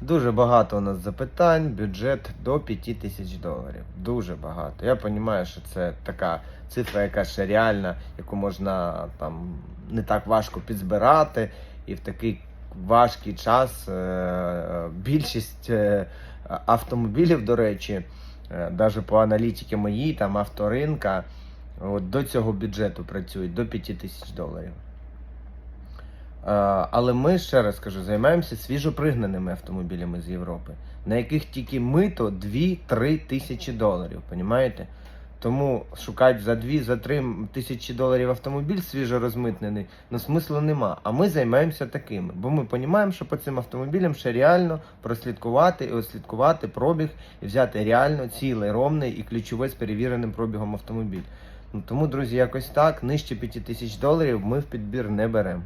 Дуже багато у нас запитань, бюджет до 5 тисяч доларів. Дуже багато. Я розумію, що це така цифра, яка ще реальна, яку можна там не так важко підзбирати, і в такий важкий час е, більшість е, автомобілів, до речі, навіть по аналітиці моїй, там авторинка, от до цього бюджету працюють до 5 тисяч доларів. Е, Але ми ще раз кажу, займаємося свіжопригнаними автомобілями з Європи, на яких тільки мито 2-3 тисячі доларів. Понімаєте? Тому шукати за 2 за 3 тисячі доларів автомобіль свіжо розмитнений, ну смислу нема. А ми займаємося такими, бо ми розуміємо, що по цим автомобілям ще реально прослідкувати і ослідкувати пробіг і взяти реально цілий, ровний і ключовий з перевіреним пробігом автомобіль. Ну тому, друзі, якось так. Нижче 5 тисяч доларів ми в підбір не беремо.